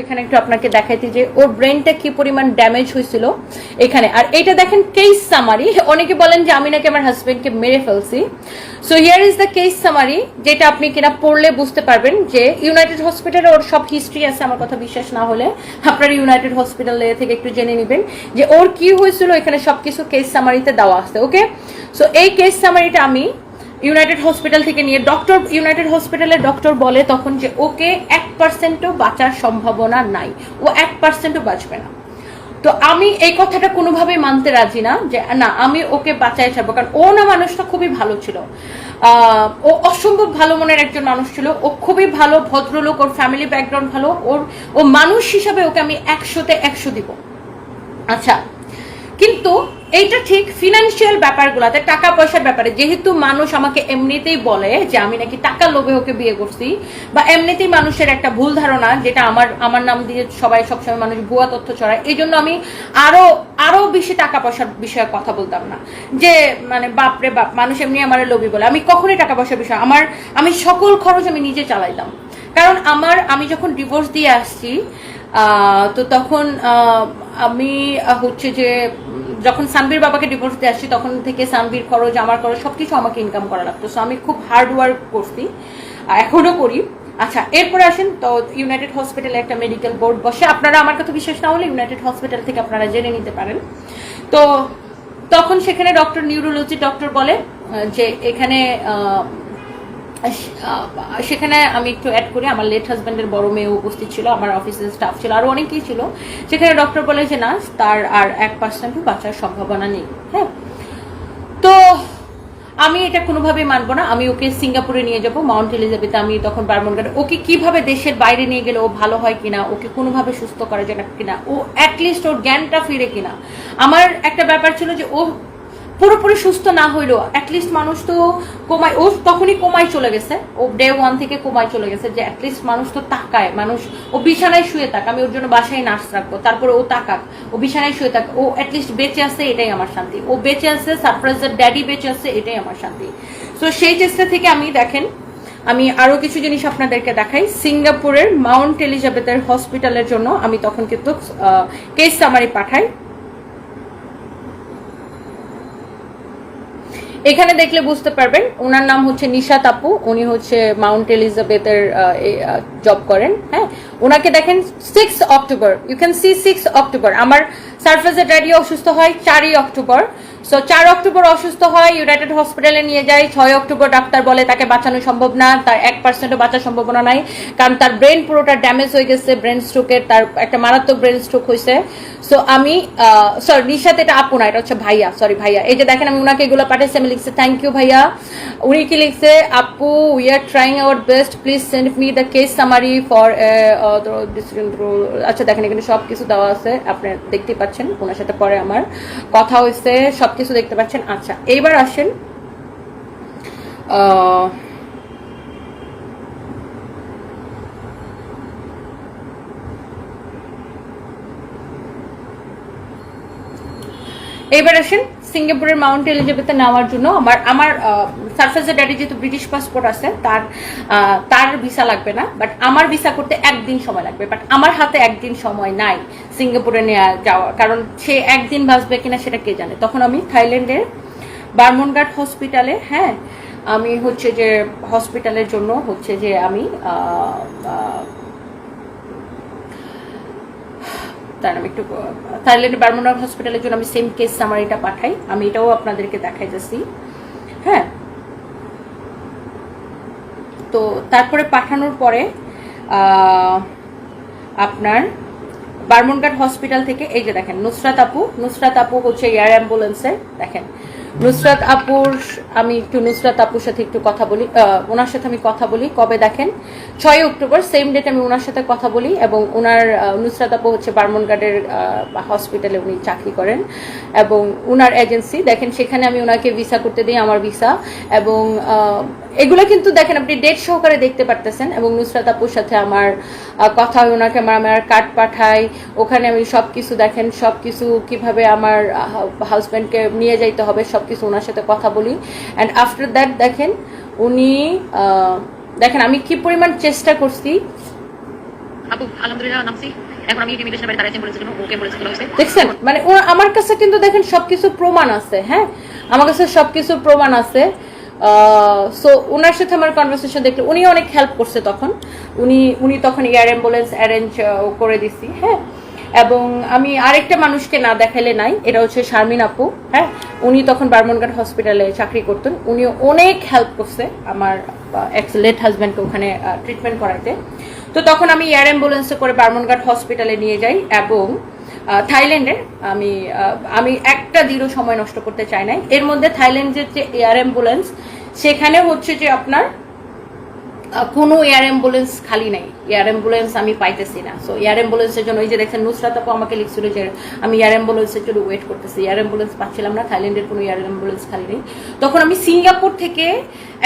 এখানে একটু আপনাকে দেখাইতে যে ওর ব্রেনটা কি পরিমাণ ড্যামেজ হয়েছিল এখানে। আর এটা দেখেন কেস সামারি অনেকে বলেন যে আমি নাকি আমার হাজবেন্ডকে মেরে ফেলছি। So here is the case summary যেটা আপনি কিনা পড়লে বুঝতে পারবেন যে ইউনাইটেড হসপিটালে ওর সব হিস্ট্রি আছে, আমার কথা বিশ্বাস না হলে। আপনারা ইউনাইটেড হসপিটালে থেকে একটু জেনে নেবেন যে ওর কি হয়েছিল, এখানে সবকিছু কেস সামারিতে দেওয়া আছে ওকে সো এই কেস সামারিটা আমি ইউনাইটেড হসপিটাল থেকে নিয়ে ডক্টর, ইউনাইটেড হসপিটালের ডক্টর বলে তখন যে ওকে এক পার্সেন্টও বাঁচার সম্ভাবনা নাই। ও এক পার্সেন্টও বাঁচবে না। তো আমি এই কথাটা কোনোভাবেই মানতে রাজি না যে, না, আমি ওকে বাঁচাই ছাড়বো। কারণ ও না মানুষটা খুবই ভালো ছিল। ও অসম্ভব ভালো মনের একজন মানুষ ছিল। ও খুবই ভালো, ভদ্রলোক, ওর ফ্যামিলি ব্যাকগ্রাউন্ড ভালো। ওর, ও মানুষ হিসাবে ওকে আমি একশোতে একশো দিব। আচ্ছা কিন্তু এইটা ঠিক ফিনান্সিয়াল ব্যাপারগুলোতে টাকা পয়সার ব্যাপারে। যেহেতু মানুষ আমাকে এমনিতেই বলে যে আমি নাকি টাকা লোভে ওকে বিয়ে করছি, বা এমনিতেই মানুষের একটা ভুল ধারণা, যেটা আমার আমার নাম দিয়ে সবাই সবসময় মানুষ ভুয়া তথ্য ছড়ায় এই জন্য আমি আরও আরও বেশি টাকা পয়সার বিষয়ে কথা বলতাম না। যে মানে বাপরে বাপ, মানুষ এমনি আমার লোভী বলে। আমি কখনোই টাকা পয়সার বিষয়, আমার, আমি সকল খরচ আমি নিজে চালাইতাম। কারণ আমার, আমি যখন ডিভোর্স দিয়ে আসছি তো তখন আমি হচ্ছে যে যখন সানবীর বাবাকে ডিভোর্স দিয়ে আসছি তখন থেকে সানবীর খরচ আমার খরচ সবকিছু আমাকে ইনকাম করা লাগতো। সো আমি খুব হার্ড ওয়ার্ক করছি। আহ, এখনও করি। আচ্ছা এরপরে আসেন তো ইউনাইটেড হসপিটালে একটা মেডিকেল বোর্ড বসে। আপনারা আমার কথা বিশ্বাস না হলে ইউনাইটেড হসপিটাল থেকে আপনারা জেনে নিতে পারেন। তো তখন সেখানে ডক্টর নিউরোলজি ডক্টর বলে যে এখানে সেখানে আমি একটু অ্যাড করি। আমার লেট হাজব্যান্ডের বড় মেয়ে উপস্থিত ছিল, আমার অফিসের স্টাফ ছিল আরও অনেকেই ছিল। সেখানে ডক্টর বলে যে, না, তার আর এক পার্সেন্টও বাঁচার সম্ভাবনা নেই। হ্যাঁ? তো আমি এটা কোনোভাবেই মানবো না। আমি ওকে সিঙ্গাপুরে নিয়ে যাব, মাউন্ট এলিজাবেথে। আমি তখন বারমনঘাট ওকে কীভাবে দেশের বাইরে নিয়ে গেলে ও ভালো হয় কিনা, ওকে কোনোভাবে সুস্থ করা যায় কিনা, ও অ্যাটলিস্ট ওর জ্ঞানটা ফিরে কিনা। আমার একটা ব্যাপার ছিল যে, ও পুরোপুরি সুস্থ না হইলেও অ্যাটলিস্ট মানুষ তো কোমায়, ও তখনই কোমায় চলে গেছে। ও ডে ওয়ান থেকে কোমায় চলে গেছে যে অ্যাটলিস্ট মানুষ তো তাকায়। মানুষ, ও বিছানায় শুয়ে থাক, আমি ওর জন্য বাসায় নার্স রাখব, তারপরে ও তাকাক। ও বিছানায় শুয়ে থাক, ও অ্যাটলিস্ট বেঁচে আছে, এটাই আমার শান্তি। ও বেঁচে আছে সারপ্রাইজের ড্যাডি বেঁচে আছে, এটাই আমার শান্তি। তো সেই চেষ্টা থেকে আমি দেখেন, আমি আরও কিছু জিনিস আপনাদেরকে দেখাই। সিঙ্গাপুরের মাউন্ট এলিজাবেথের হসপিটালের জন্য আমি তখন কিন্তু কেস সামারি পাঠাই। এখানে দেখলে বুঝতে পারবেন, ওনার নাম হচ্ছে নিশা তাপু, উনি হচ্ছে মাউন্ট এলিজাবেথের জব করেন হ্যাঁ? ওনাকে দেখেন six October you can see six October আমার সার্ফেসের ড্যাডি অসুস্থ হয়, চারই অক্টোবর সো চার অক্টোবর অসুস্থ হয় ইউনাইটেড হসপিটালে নিয়ে যায়, ছয় অক্টোবর ডাক্তার বলে তাকে বাঁচানো সম্ভব না, তার এক পার্সেন্টও বাঁচার সম্ভাবনা নাই, কারণ তার ব্রেন পুরোটা ড্যামেজ হয়ে গেছে ব্রেন স্ট্রোকের তার একটা মারাত্মক ব্রেন স্ট্রোক হয়েছে। সো আমি সরি নিশাত এটা আপু না, এটা হচ্ছে ভাইয়া সরি ভাইয়া। এই যে দেখেন, আমি ওনাকে এগুলো পাঠিয়েছি আমি লিখছি থ্যাংক ইউ ভাইয়া। উনি কি লিখছে? আপু we are trying our best please send me the case summary for আচ্ছা দেখেন, এখানে সব কিছু দেওয়া আছে, আপনি দেখতে পাচ্ছেন, ওনার সাথে পরে আমার কথা হয়েছে সব কিছু দেখতে পাচ্ছেন। আচ্ছা এইবার আসেন। এইবার আসেন সিঙ্গাপুরের মাউন্ট এলিজাবেথে নেওয়ার জন্য। আমার আমার সারফেসের ড্যাডি যেহেতু ব্রিটিশ পাসপোর্ট আছে, তার তার ভিসা লাগবে না বাট আমার ভিসা করতে একদিন সময় লাগবে বাট আমার হাতে একদিন সময় নাই সিঙ্গাপুরে নেওয়া যাওয়া, কারণ সে একদিন বাঁচবে কিনা সেটা কে জানে। তখন আমি থাইল্যান্ডের বার্মনঘাট হসপিটালে হ্যাঁ আমি হচ্ছে যে হসপিটালের জন্য হচ্ছে যে আমি তার আমি একটু থাইল্যান্ডের বার্মোনার হসপিটালের জন্য আমি সেম কেস সামারিটা পাঠাই, আমি এটাও আপনাদেরকে দেখাইতেছি। হ্যাঁ তো তারপরে পাঠানোর পরে আপনার বার্মনঘাট হসপিটাল থেকে, এই যে দেখেন, নুসরাত আপু নুসরাত আপু হচ্ছে এয়ার অ্যাম্বুলেন্সে দেখেন। নুসরাত আপুর আমি একটু নুসরাত আপুর সাথে একটু কথা বলি ওনার সাথে আমি কথা বলি। কবে দেখেন? ছয় অক্টোবর সেম ডেট আমি ওনার সাথে কথা বলি এবং ওনার নুসরাত আপু হচ্ছে বার্মনঘাটের হসপিটালে উনি চাকরি করেন এবং ওনার এজেন্সি দেখেন, সেখানে আমি ওনাকে ভিসা করতে দিই, আমার ভিসা এবং এগুলো কিন্তু দেখেন, আপনি ডেট সহকারে দেখতে পারতেছেন এবং নুসরাত আপুর সাথে আমার কথা হয়, ওনাকে আমার আমার কার্ড পাঠাই। ওখানে আমি সব কিছু দেখেন সব কিছু কীভাবে আমার হাজব্যান্ডকে নিয়ে যাইতে হবে সব কিছু ওনার সাথে কথা বলি। অ্যান্ড আফটার দ্যাট দেখেন উনি দেখেন আমি কি পরিমাণ চেষ্টা করছি। আপু আলহামদুলিল্লাহ নামছি। এখন আমি বাইরে দাঁড়াইছি ওকে দেখছেন? মানে আমার কাছে কিন্তু দেখেন সবকিছু প্রমাণ আছে হ্যাঁ? আমার কাছে সবকিছু প্রমাণ আছে। সো ওনার সাথে আমার কনভারসেশন দেখলে উনি অনেক হেল্প করছে তখন। উনি উনি তখন এয়ার অ্যাম্বুলেন্স অ্যারেঞ্জ করে দিছি হ্যাঁ? এবং আমি আরেকটা মানুষকে না দেখালে নাই, এটা হচ্ছে শারমিন আপু হ্যাঁ? উনি তখন বার্মনঘাট হসপিটালে চাকরি করতেন। উনি অনেক হেল্প করছে আমার এক্স লেট হাজব্যান্ডকে ওখানে ট্রিটমেন্ট করাতে তো তখন আমি এয়ার অ্যাম্বুলেন্সে করে বার্মনঘাট হসপিটালে নিয়ে যাই এবং থাইল্যান্ডে আমি আমি একটা দৃঢ় সময় নষ্ট করতে চাই নাই। এর মধ্যে থাইল্যান্ডের যে এয়ার অ্যাম্বুলেন্স সেখানে হচ্ছে যে আপনার কোনো এয়ার অ্যাম্বুলেন্স খালি নাই। এয়ার অ্যাম্বুলেন্স আমি পাইতেছি না। সো এয়ার অ্যাম্বুলেন্সের জন্য ওই যে দেখছেন, নুসরাত আপু আমাকে লিখছিল যে, আমি এয়ার অ্যাম্বুলেন্সের জন্য ওয়েট করতেছি। এয়ার অ্যাম্বুলেন্স পাচ্ছিলাম না, থাইল্যান্ডের কোনো এয়ার অ্যাম্বুলেন্স খালি নেই। তখন আমি সিঙ্গাপুর থেকে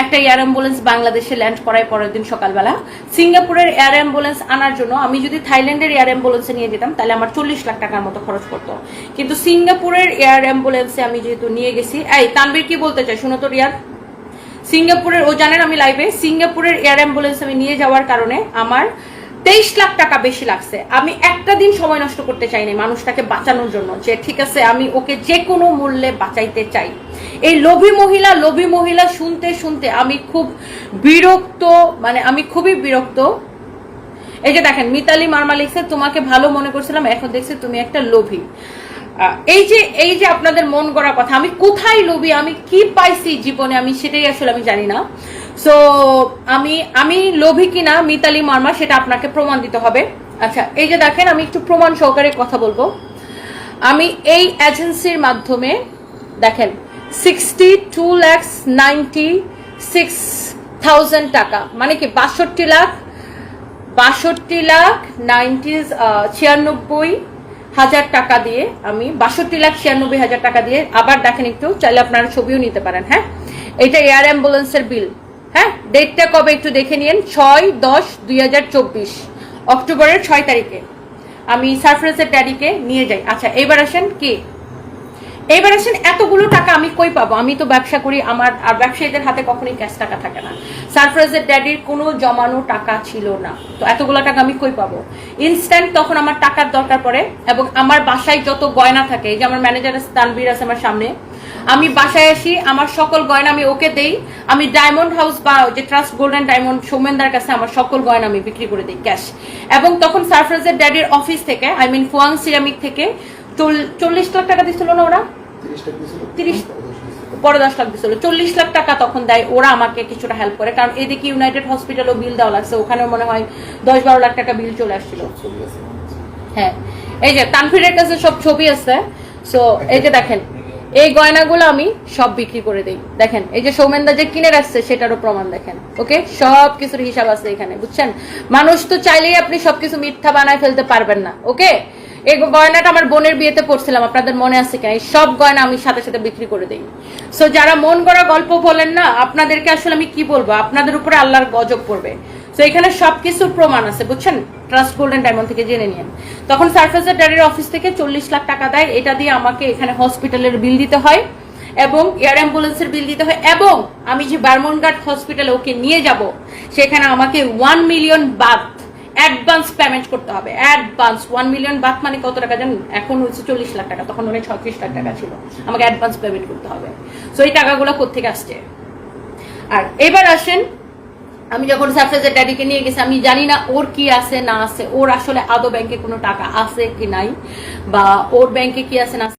একটা এয়ার অ্যাম্বুলেন্স বাংলাদেশে ল্যান্ড করাই পরের দিন সকালবেলা। সিঙ্গাপুরের এয়ার অ্যাম্বুলেন্স আনার জন্য আমি যদি থাইল্যান্ডের এয়ার অ্যাম্বুলেন্সে নিয়ে যেতাম, তাহলে আমার চল্লিশ লাখ টাকার মতো খরচ করতো কিন্তু সিঙ্গাপুরের এয়ার অ্যাম্বুলেন্সে আমি যেহেতু নিয়ে গেছি, এই তানবীর কি বলতে চাই শুনো তো রিয়ার সিঙ্গাপুরের, ও জানেন আমি লাইভে সিঙ্গাপুরের এয়ার অ্যাম্বুলেন্স আমি নিয়ে যাওয়ার কারণে আমার তেইশ লাখ টাকা বেশি লাগছে। আমি একটা দিন সময় নষ্ট করতে চাইনি মানুষটাকে বাঁচানোর জন্য যে, ঠিক আছে, আমি ওকে যে কোনো মূল্যে বাঁচাইতে চাই। এই লোভী মহিলা লোভী মহিলা শুনতে শুনতে আমি খুব বিরক্ত মানে আমি খুবই বিরক্ত। এই যে দেখেন, মিতালি মার্মা লিখছে, তোমাকে ভালো মনে করছিলাম, এখন দেখছি তুমি একটা লোভী। এই যে এই যে আপনাদের মন গড়া কথা, আমি কোথায় লোভী? আমি কি পাইছি জীবনে? আমি সেটাই আসলে আমি জানি না। সো আমি আমি লোভী কিনা, মিতালি মার্মা, সেটা আপনাকে প্রমাণ দিতে হবে। আচ্ছা এই যে দেখেন, আমি একটু প্রমাণ সহকারে কথা বলব। আমি এই এজেন্সির মাধ্যমে, দেখেন sixty two lakhs ninety six thousand টাকা মানে কি, বাষট্টি লাখ বাষট্টি লাখ নাইনটি ছিয়ানব্বই হাজার টাকা দিয়ে আমি বাষট্টি লাখ ছিয়ানব্বই হাজার টাকা দিয়ে আবার দেখেন একটু, চাইলে আপনারা ছবিও নিতে পারেন হ্যাঁ? এটা এয়ার অ্যাম্বুলেন্সের বিল হ্যাঁ? ডেটটা কবে একটু দেখে নিন ছয় দশ দুই অক্টোবরের ছয় তারিখে। আমি সারফ্রেসের ড্যাডিকে নিয়ে যাই। আচ্ছা এবার আসেন কি? এবার আসেন, এতগুলো টাকা আমি কই পাবো? আমি তো ব্যবসা করি, আমার, আর ব্যবসায়ীদের হাতে কখনোই ক্যাশ টাকা থাকে না। সারপ্রাইজের ড্যাডির কোনো জমানো টাকা ছিল না। তো এতগুলো টাকা আমি কই পাবো? ইনস্ট্যান্ট তখন আমার টাকার দরকার পড়ে, এবং আমার বাসায় যত গয়না থাকে, এই যে আমার ম্যানেজার তানবীর আছে আমার সামনে, আমি বাসায় আসি, আমার সকল গয়না আমি ওকে দেই, আমি ডায়মন্ড হাউস বা যে ট্রাস্ট গোল্ডেন ডায়মন্ড সৌমেনদার কাছে আমার সকল গয়না আমি বিক্রি করে দিই ক্যাশ এবং তখন সারপ্রাইজের ড্যাডির অফিস থেকে আই মিন ফুয়াং সিরামিক থেকে চল্লিশ লাখ টাকা দিছিল না ওরা? তিরিশ পরে দশ লাখ দিছিল। চল্লিশ লাখ টাকা তখন দেয় ওরা আমাকে কিছুটা হেল্প করে। কারণ এদিকে ইউনাইটেড হসপিটালও বিল দেওয়া লাগছে। ওখানেও মনে হয় দশ বারো লাখ টাকা বিল চলে আসছিল। হ্যাঁ। এই যে তানফিরের কাছে সব ছবি আছে। সো এই যে দেখেন এই গয়নাগুলো আমি সব বিক্রি করে দিই। দেখেন এই যে সৌমেনদা যে কিনে রাখছে সেটারও প্রমাণ দেখেন। ওকে সব কিছুর হিসাব আছে এখানে বুঝছেন? মানুষ তো চাইলেই আপনি সবকিছু মিথ্যা বানায় ফেলতে পারবেন না। ওকে এই গয়নাটা আমার বোনের বিয়েতে পড়ছিলাম আপনাদের মনে আছে কিনা? এই সব গয়না আমি সাথে সাথে বিক্রি করে দিই। সো যারা মন গড়া গল্প বলেন না, আপনাদেরকে আসলে আমি কি বলব? আপনাদের উপরে আল্লাহর গজব পড়বে। তো এখানে সবকিছুর প্রমাণ আছে, বুঝছেন? ট্রাস্ট গোল্ডেন ডায়মন্ড থেকে জেনে নিন। তখন সার্ফেসের ড্যাডির অফিস থেকে চল্লিশ লাখ টাকা দেয়। এটা দিয়ে আমাকে এখানে হসপিটালের বিল দিতে হয় এবং এয়ার অ্যাম্বুলেন্সের বিল দিতে হয় এবং আমি যে বার্মনঘাট হসপিটালে ওকে নিয়ে যাব, সেখানে আমাকে ওয়ান মিলিয়ন বাদ অ্যাডভান্স পেমেন্ট করতে হবে। অ্যাডভান্স ওয়ান মিলিয়ন বাদ মানে কত টাকা জানেন? এখন হচ্ছে চল্লিশ লাখ টাকা, তখন মানে ছত্রিশ লাখ টাকা ছিল। আমাকে অ্যাডভান্স পেমেন্ট করতে হবে। সো এই টাকাগুলো কোথেকে আসছে? আর এবার আসেন, আমি যখন সারফেসের ড্যাডিকে নিয়ে গেছি, আমি জানি না ওর কি আছে, না আছে, ওর আসলে আদৌ ব্যাংকে কোনো টাকা আছে কি নাই, বা ওর ব্যাংকে কি আছে, না।